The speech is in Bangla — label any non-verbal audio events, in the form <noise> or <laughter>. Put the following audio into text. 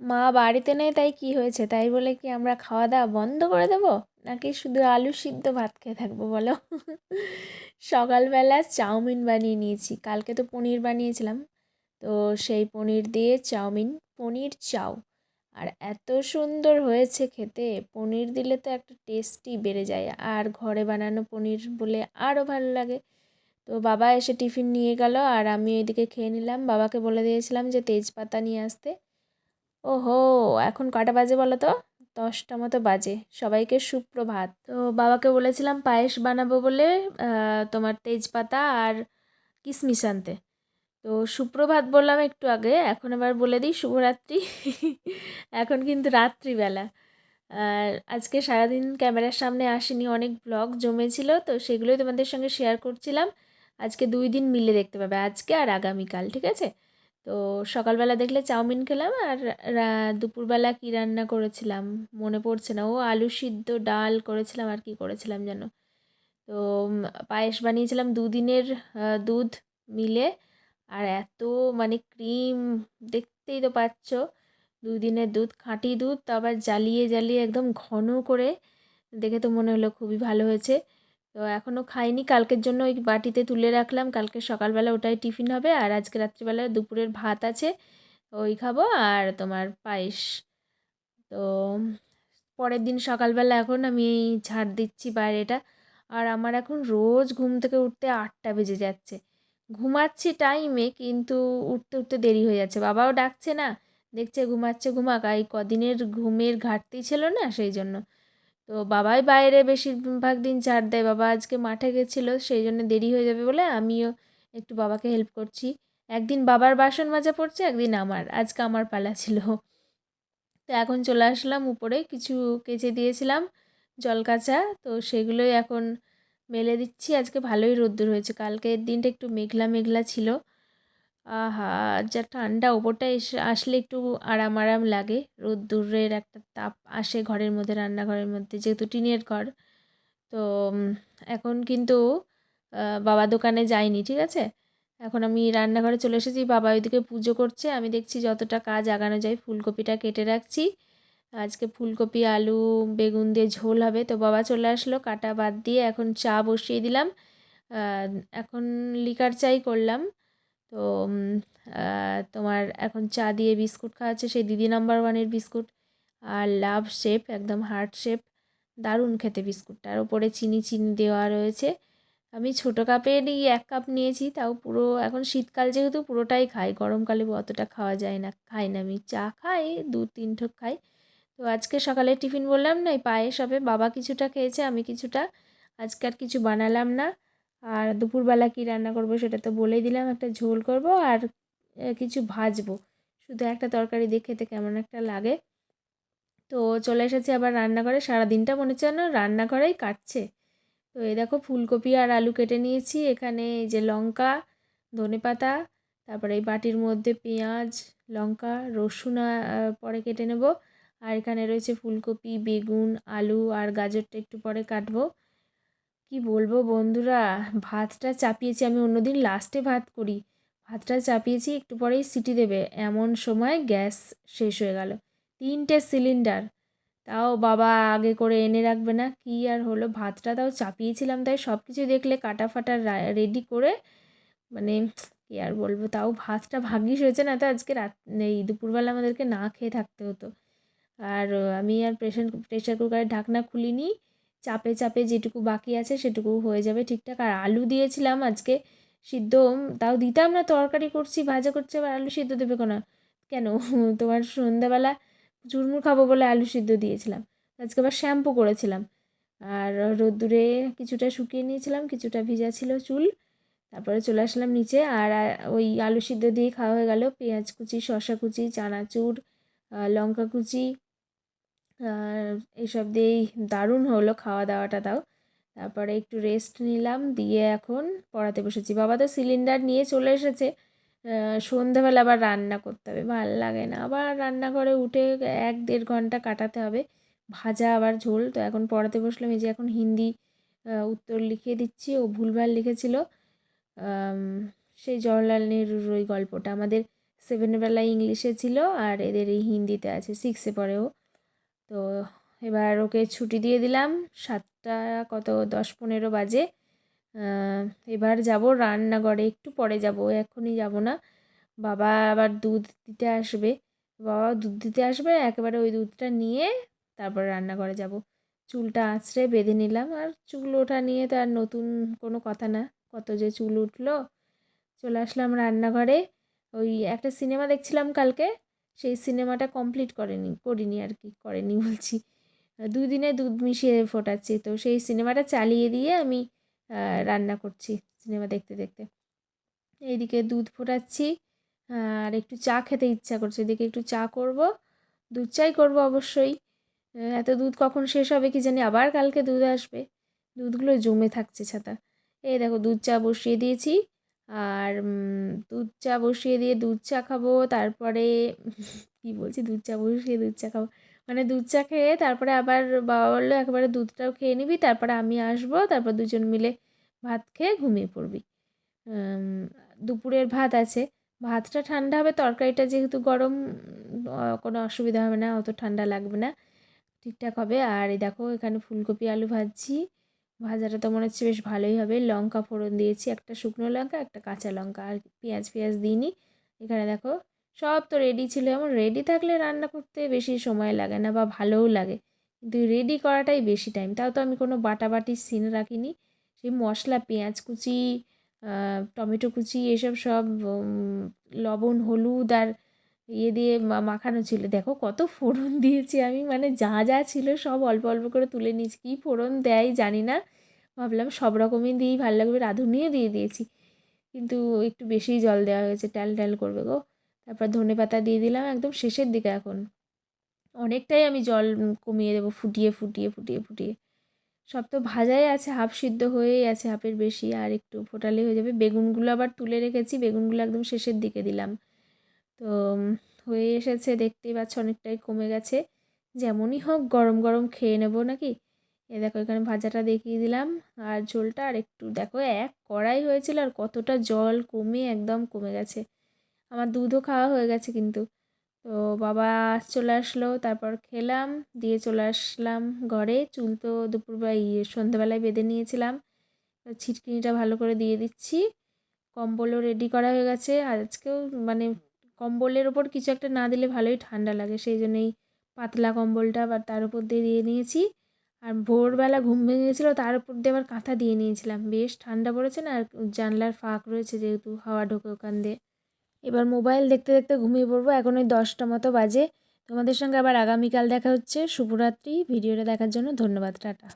মা বাড়িতে নেই, তাই কি হয়েছে? তাই বলে কি আমরা খাওয়া দাওয়া বন্ধ করে দেবো? নাকি শুধু আলু সিদ্ধ ভাত খেয়ে থাকব বলো? সকালবেলা চাউমিন বানিয়ে নিয়েছি। কালকে তো পনির বানিয়েছিলাম। তো সেই পনির দিয়ে চাউমিন, পনির চাউ আর এত সুন্দর হয়েছে খেতে। পনির দিলে তো একটা টেস্টই বেড়ে যায়। আর ঘরে বানানো পনির বলে আরও ভালো লাগে। তো বাবা এসে টিফিন নিয়ে গেল। আর আমি ওইদিকে খেয়ে নিলাম। বাবাকে বলে দিয়েছিলাম যে তেজপাতা নিয়ে আসতে। ওহো, এখন কটা বাজে বলো তো? দশটা মতো বাজে। সবাইকে সুপ্রভাত। তো বাবাকে বলেছিলাম পায়েস বানাবো বলে তোমার তেজপাতা আর কিশমিশ আনতে। তো সুপ্রভাত বললাম একটু আগে, এখন আবার বলে দিই শুভরাত্রি। এখন কিন্তু রাত্রিবেলা। আর আজকে সারাদিন ক্যামেরার সামনে আসেনি, অনেক ব্লগ জমেছিল, তো সেগুলোই তোমাদের সঙ্গে শেয়ার করছিলাম। আজকে দুই দিন মিলে দেখতে পাবে, আজকে আর আগামীকাল, ঠিক আছে? তো সকালবেলা দেখলে চাউমিন খেলাম আর দুপুরবেলা কী রান্না করেছিলাম মনে পড়ছে না। ও আলু সিদ্ধ ডাল করেছিলাম আর কি করেছিলাম যেন। তো পায়েস বানিয়েছিলাম দুদিনের দুধ মিলে। আর এত মানে ক্রিম দেখতেই তো পাচ্ছ, দুদিনের দুধ, খাঁটি দুধ, তো আবার জ্বালিয়ে জ্বালিয়ে একদম ঘন করে। দেখে তো মনে হলো খুবই ভালো হয়েছে। তো এখনও খাইনি। কালকের জন্য ওই বাটিতে তুলে রাখলাম। কালকে সকালবেলা ওটাই টিফিন হবে। আর আজকে রাত্রিবেলা দুপুরের ভাত আছে। ওই খাব। আর তোমার পায়েস। তো পরের দিন সকালবেলা এখন আমি ঝাড় দিচ্ছি বাইরেটা। আর আমার এখন রোজ ঘুম থেকে উঠতে আটটা বেজে যাচ্ছে। ঘুমাচ্ছি টাইমে কিন্তু উঠতে উঠতে দেরি হয়ে যাচ্ছে। বাবাও ডাকছে না। দেখছে ঘুমাচ্ছে, ঘুমাক। এই কদিনের ঘুমের ঘাটতি ছিল না সেই জন্য। তো বাবাই বাইরে বেশিরভাগ দিন চার দেয়। বাবা আজকে মাঠে গেছিল, সেই জন্য দেরি হয়ে যাবে বলে আমিও একটু বাবাকে হেল্প করছি। একদিন বাবার বাসন মাজা পড়ছে, একদিন আমার। আজকে আমার পালা ছিল। তো এখন চলে আসলাম উপরে, কিছু কেচে দিয়েছিলাম, জল কাচা। তো সেগুলোই এখন মেলে দিচ্ছি। আজকে ভালোই রোদ্দুর হয়েছে। কালকের দিনটা একটু মেঘলা মেঘলা ছিল। আহা, যা ঠান্ডা, ওপরটা এসে আসলে একটু আরাম আরাম লাগে রোদ্দুরের একটা তাপ আসে ঘরের মধ্যে, রান্নাঘরের মধ্যে, যেহেতু টিনের ঘর। তো এখন কিন্তু বাবা দোকানে যাইনি, ঠিক আছে? এখন আমি রান্নাঘরে চলে এসেছি, বাবা ওইদিকে পুজো করছে। আমি দেখছি যতটা কাজ আগানো যায়, ফুলকপিটা কেটে রাখছি। আজকে ফুলকপি, আলু, বেগুন দিয়ে ঝোল হবে। তো বাবা চলে আসলো, কাটা বাদ দিয়ে এখন চা বসিয়ে দিলাম। এখন লিকার চাই করলাম। তো তোমার এখন চা দিয়ে বিস্কুট খাওয়াচ্ছে, সেই দিদি নাম্বার ওয়ানের বিস্কুট। আর লাভ শেপ একদম হার্ট শেপ দারুণ খেতে বিস্কুটটার ওপরে চিনি চিনি দেওয়া রয়েছে। আমি ছোটো কাপেরই এক কাপ নিয়েছি, তাও পুরো, এখন শীতকাল যেহেতু পুরোটাই খাই, গরমকালে অতটা খাওয়া যায় না, খাই না আমি। চা খাই, দু, তিন ঠোক খাই। তো আজকে সকালে টিফিন বললাম না, এই পায়েস হবে, বাবা কিছুটা খেয়েছে, আমি কিছুটা। আজকে আর কিছু বানালাম না। আর দুপুরবেলা কী রান্না করব সেটা তো বলেই দিলাম, একটা ঝোল করব আর কিছু ভাজবো। শুধু একটা তরকারি দিয়ে খেতে কেমন একটা লাগে। তো চলে এসেছি আবার রান্নাঘরে, সারাদিনটা মনে হচ্ছে না রান্নাঘরেই কাটছে। তো এই দেখো ফুলকপি আর আলু কেটে নিয়েছি, এখানে এই যে লঙ্কা, ধনে পাতা, তারপরে এই বাটির মধ্যে পেঁয়াজ, লঙ্কা, রসুন পরে কেটে নেব। আর এখানে রয়েছে ফুলকপি, বেগুন, আলু আর গাজরটা একটু পরে কাটবো। কি বলব বন্ধুরা? ভাতটা চাপিয়েছি, আমি অন্যদিন লাস্টে ভাত করি। ভাতটা চাপিয়েছি, একটু পরেই সিটি দেবে। এমন সময় গ্যাস শেষ হয়ে গেল। তিনটে সিলিন্ডার তাও বাবা আগে করে এনে রাখবে না, কি আর হলো? ভাতটা তাও চাপিয়েছিলাম, তাই সব কিছু দেখলে কাটা ফাটা রেডি করে মানে কি আর বলব, তাও ভাতটা ভাগ্যিস হয়েছে না, তো আজকে রাত, এই দুপুরবেলা আমাদেরকে না খেয়ে থাকতে হতো। আর আমি আর প্রেশার প্রেশার কুকারের ঢাকনা খুলিনি। চাপে চাপে যেটুকু বাকি আছে সেটুকু হয়ে যাবে ঠিকঠাক। আর আলু দিয়েছিলাম আজকে, সিদ্ধ তাও দিতাম না, তরকারি করছি, ভাজা করছি, আবার আলু সিদ্ধ দেবে কোনো? কেন? <laughs> তোমার সন্ধ্যাবেলা চুরমুর খাব বলে আলু সিদ্ধ দিয়েছিলাম। আজকে আবার শ্যাম্পু করেছিলাম। আর রোদ্দুরে কিছুটা শুকিয়ে নিয়েছিলাম, কিছুটা ভিজা ছিল চুল। তারপরে চলে আসলাম নিচে, আর ওই আলু সিদ্ধ দিয়ে খাওয়া হয়ে গেল। পেঁয়াজ কুচি শশা কুচি, চানাচুর লঙ্কা কুচি এইসব দিয়েই দারুণ হলো খাওয়া দাওয়াটা তাও। তারপরে একটু রেস্ট নিলাম, দিয়ে এখন পড়াতে বসেছি। বাবা তো সিলিন্ডার নিয়ে চলে এসেছে। সন্ধেবেলা আবার রান্না করতে হবে। ভালো লাগে না। আবার রান্নাঘরে উঠে এক দেড় ঘণ্টা কাটাতে হবে। ভাজা আবার ঝোল। তো এখন পড়াতে বসলাম। এই যে এখন হিন্দি উত্তর লিখে দিচ্ছি। ও ভুলভাল লিখেছিল। সেই জওয়াহরলাল নেহরুর ওই গল্পটা। আমাদের সেভেনের বেলায় ইংলিশে ছিল আর এদের এই হিন্দিতে আছে। সিক্সে পড়েও তো এবার ওকে ছুটি দিয়ে দিলাম সাতটা কত দশ পনেরো বাজে। এবার যাব রান্নাঘরে, একটু পরে যাব, এখনই যাব না। বাবা আবার দুধ দিতে আসবে। বাবা দুধ দিতে আসবে, একেবারে ওই দুধটা নিয়ে তারপর রান্নাঘরে যাব। চুলটা আঁচড়ে বেঁধে নিলাম, আর চুল ওঠা নিয়ে তো আর নতুন কোনো কথা না, কত যে চুল উঠল। চলে আসলাম রান্নাঘরে। ওই একটা সিনেমা দেখছিলাম কালকে সেই সিনেমাটা কমপ্লিট করেনি, করিনি আর কি, করেনি বলছি। দুদিনে দুধ মিশিয়ে ফোটাচ্ছি, তো সেই সিনেমাটা চালিয়ে দিয়ে আমি রান্না করছি সিনেমা দেখতে দেখতে। এইদিকে দুধ ফোটাচ্ছি, আর একটু চা খেতে ইচ্ছা করছে, এদিকে একটু চা করব, দুধ চাই করব অবশ্যই। এত দুধ কখন শেষ হবে কি জানি, আবার কালকে দুধ আসবে, দুধগুলো জমে থাকছে ছাতা। এই দেখো দুধ চা বসিয়ে দিয়েছি আর দুধ চা বসিয়ে দিয়ে দুধ চা খাব, তারপরে <laughs> কী বলছি? দুধ চা বসিয়ে দুধ চা খাব। মানে দুধ চা খেয়ে তারপরে আবার বাবা বলল, একেবারে দুধটাও খেয়ে নিবি, তারপরে আমি আসব, তারপর দুজন মিলে ভাত খেয়ে ঘুমিয়ে পড়বি। দুপুরের ভাত আছে। ভাতটা ঠান্ডা হবে, তরকারিটা যেহেতু গরম কোনো অসুবিধা হবে না, অত ঠান্ডা লাগবে না। ঠিকঠাক হবে। আর এই দেখো, এখানে ফুলকপি, আলু ভাজছি। ভাজাটা তো মনে হচ্ছে বেশ ভালোই হবে। লঙ্কা ফোড়ন দিয়েছি, একটা শুকনো লঙ্কা, একটা কাঁচা লঙ্কা। আর পেঁয়াজ পেঁয়াজ দিইনি। এখানে দেখো, সব তো রেডি ছিল। এমন রেডি থাকলে রান্না করতে বেশি সময় লাগে না বা ভালোও লাগে। কিন্তু রেডি করাটাই বেশি টাইম তাও তো আমি কোনো বাটাবাটির সিন রাখিনি। সেই মশলা, পেঁয়াজ কুচি টমেটো কুচি, এসব সব লবণ, হলুদ আর ইয়ে দিয়ে মাখানো ছিল। দেখো কত ফোড়ন দিয়েছি আমি মানে যা যা ছিল সব অল্প অল্প করে তুলে নিয়েছি। কী ফোড়ন দেয় জানি না। ভাবলাম সব রকমই দিয়েই ভালো লাগবে, রাঁধুনিও দিয়ে দিয়েছি। কিন্তু একটু বেশিই জল দেওয়া হয়েছে, ট্যাল ট্যাল করবে গো। তারপর ধনে পাতা দিয়ে দিলাম একদম শেষের দিকে এখন। অনেকটাই আমি জল কমিয়ে দেবো, ফুটিয়ে ফুটিয়ে ফুটিয়ে ফুটিয়ে। সব তো ভাজাই আছে, হাফ সিদ্ধ হয়েই আছে, হাফের বেশি, আর একটু ফোটালে হয়ে যাবে। বেগুনগুলো আবার তুলে রেখেছি, বেগুনগুলো একদম শেষের দিকে দিলাম। তো হয়ে এসেছে দেখতেই পাচ্ছ অনেকটাই কমে গেছে। যেমনই হোক, গরম গরম খেয়ে নেব নাকি? এ দেখো, এখানে ভাজাটা দেখিয়ে দিলাম। আর ঝোলটা আর একটু দেখো, এক কড়াই হয়েছিল আর কতটা জল কমে, একদম কমে গেছে। আমার দুধও খাওয়া হয়ে গেছে কিন্তু। তো, বাবা চলে আসলো, তারপর খেলাম, দিয়ে চলে আসলাম ঘরে। চুল তো দুপুরবেলা ইয়ে সন্ধ্যাবেলায় বেঁধে নিয়েছিলাম। ছিটকিনিটা ভালো করে দিয়ে দিচ্ছি। কম্বলও রেডি করা হয়ে গেছে। আজকেও মানে কম্বলের ওপর কিছু একটা না দিলে ভালোই ঠান্ডা লাগে। সেই জন্যই পাতলা কম্বলটা আবার তার উপর দিয়ে দিয়ে নিয়েছি। আর ভোরবেলা ঘুম ভেঙে গেছিল তার উপর দিয়ে আবার কাঁথা দিয়ে নিয়েছিলাম। বেশ ঠান্ডা পড়েছে না, আর জানলার ফাঁক রয়েছে যেহেতু, হাওয়া ঢোকে ওখান দিয়ে। এবার মোবাইল দেখতে দেখতে ঘুমিয়ে পড়ব। এখন ওই দশটা মতো বাজে। তোমাদের সঙ্গে আবার আগামীকাল দেখা হচ্ছে। শুভরাত্রি। ভিডিওটা দেখার জন্য ধন্যবাদ। টাটা।